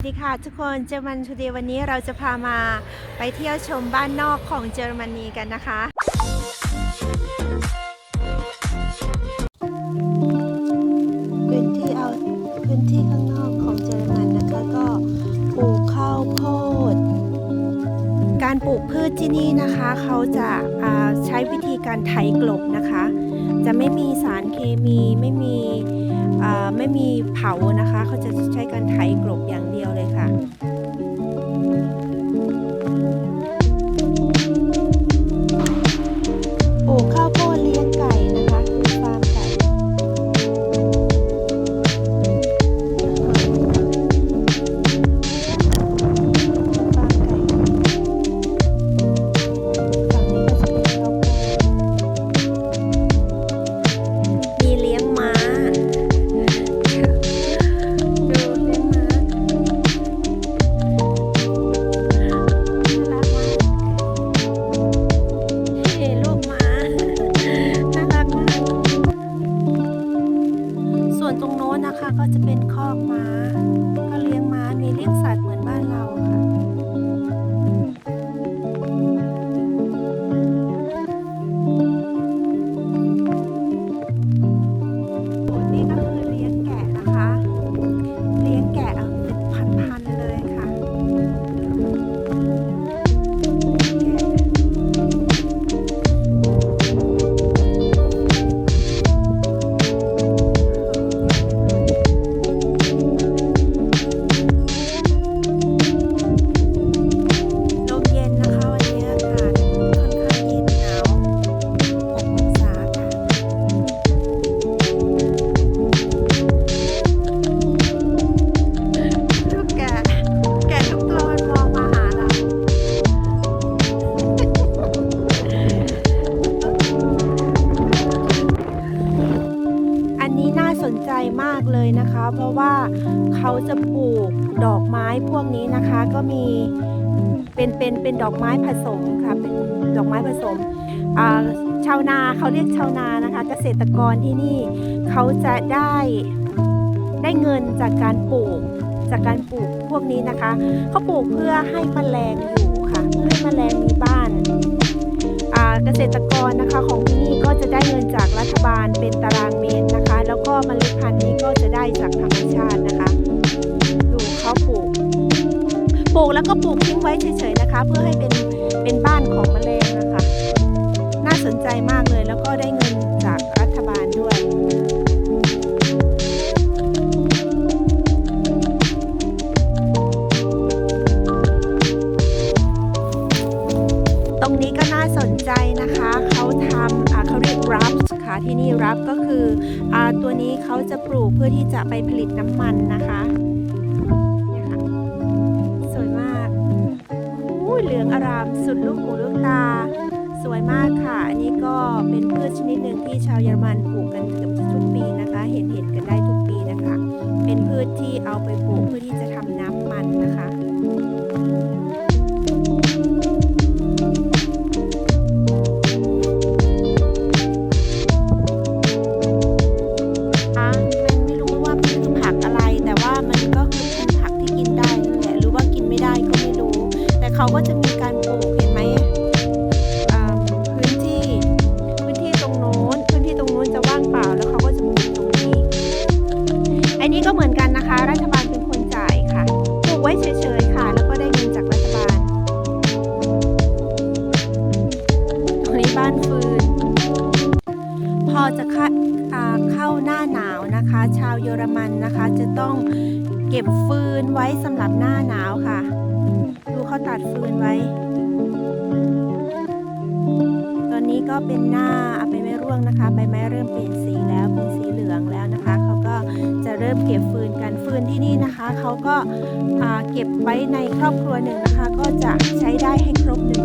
สวัสดีค่ะทุกคนเจอมันทูเดย์วันนี้เราจะพามาไปเที่ยวชมบ้านนอกของเยอรมนีกันนะคะ พื้นที่เอาพื้นที่ข้างนอกของเยอรมันนะคะก็ปลูกข้าวโพด การปลูกพืชที่นี่นะคะ เขาจะาใช้วิธีการไถกลบนะคะ จะไม่มีสารเคมีไม่มี ไม่มีเผานะคะ เขาจะใช้การไถกลบอย่างเดียวเลยค่ะ ว่าเขาจะปลูกดอกไม้พวกนี้นะคะ ก็มีเป็นเป็นเป็นดอกไม้ผสมค่ะเป็นดอกไม้ผสมชาวนาเขาเรียกชาวนานะคะ เกษตรกรที่นี่เขาจะได้ได้เงินจากการปลูกจากการปลูกพวกนี้นะคะเขาปลูกเพื่อให้แมลงอยู่ค่ะ เพื่อให้แมลงมีบ้าน เกษตรกรนะคะของที่นี่ก็จะได้เงินจากรัฐบาลเป็นตารางเมตรนะคะ แล้วก็มเมล็ดพันธุ์นี้ก็จะได้จากธรรมชาตินะคะ ดูเขาปลูก ปลูกแล้วก็ปลูกทิ้งไว้เฉยๆนะคะ เพื่อให้เป็นเป็นบ้านของเมลง คืออตัวนี้เขาจะปลูกเพื่อที่จะไปผลิตน้ำมันนะคะเนี่ยค่ะสวยมากอู้เหลืองอารามสุดลูกหูลูกตา สวยมากค่ะ อันนี้ก็เป็นพืชชนิดหนึ่งที่ชาวเยอรมันปลูกกันเกือบทุกปีนะคะ เห็นเห็นกันได้ทุกปีนะคะ เป็นพืชที่เอาไปปลูกเพื่อที่จะทำ จะต้องเก็บฟืนไว้สำหรับหน้าหนาวค่ะ ดูเขาตัดฟืนไว้ ตอนนี้ก็เป็นหน้าอะใบไม้ร่วงนะคะใบไม้เริ่มเปลี่ยนสีแล้วเป็นสีเหลืองแล้วนะคะเขาก็จะเริ่มเก็บฟืนกันฟืนที่นี่นะคะเขาก็เก็บไว้ในครอบครัวหนึ่งนะคะ ก็จะใช้ได้ให้ครบหนึ่ง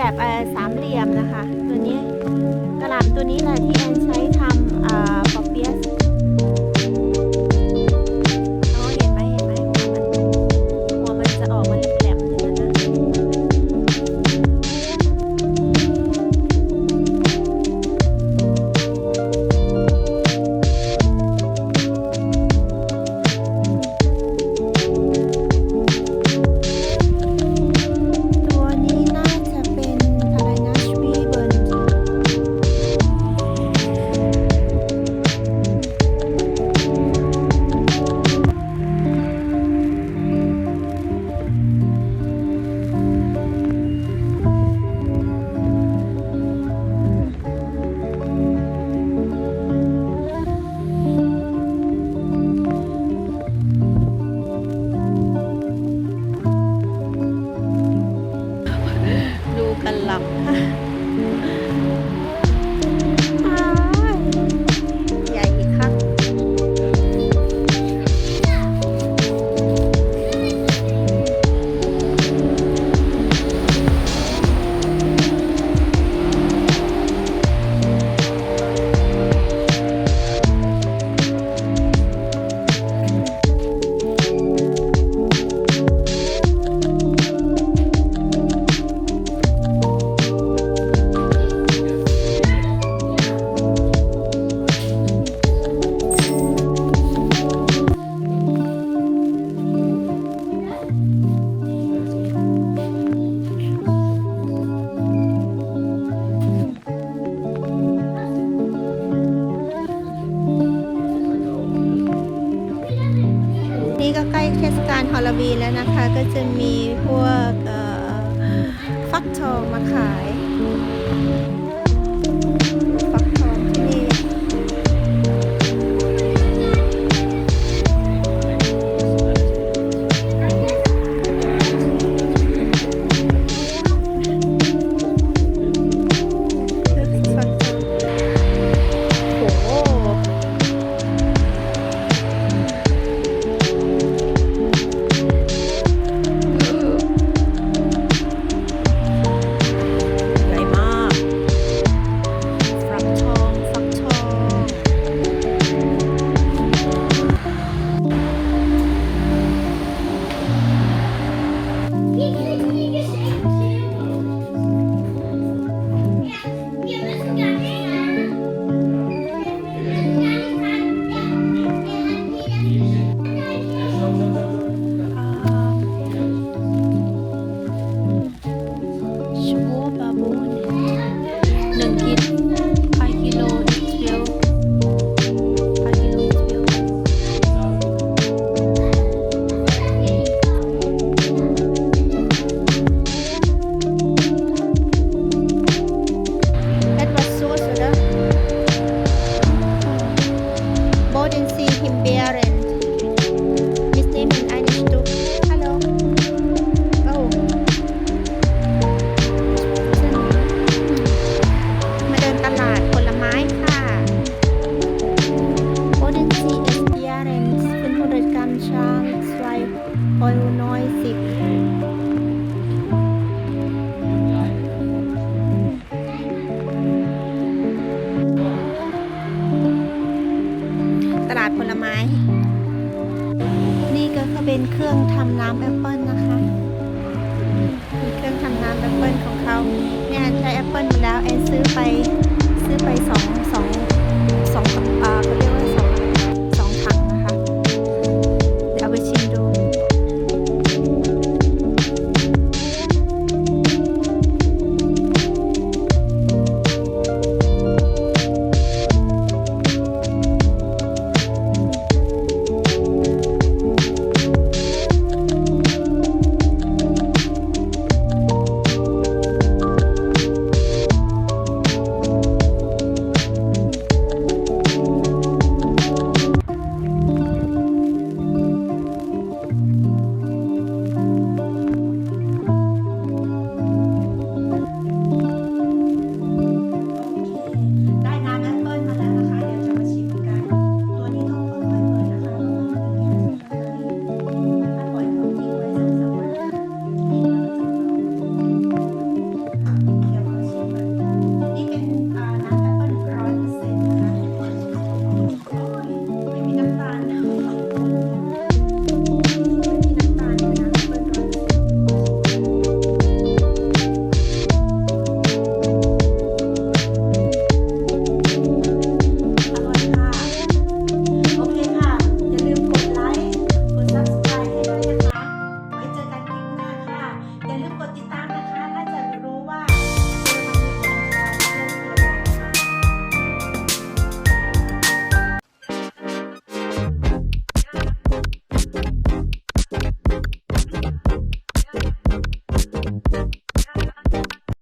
แบบสามเหลี่ยมนะคะ นี้ก็ใกล้เทศกาลฮอลลวีนแล้วนะคะ ก็จะมีพวกฟักทองมาขาย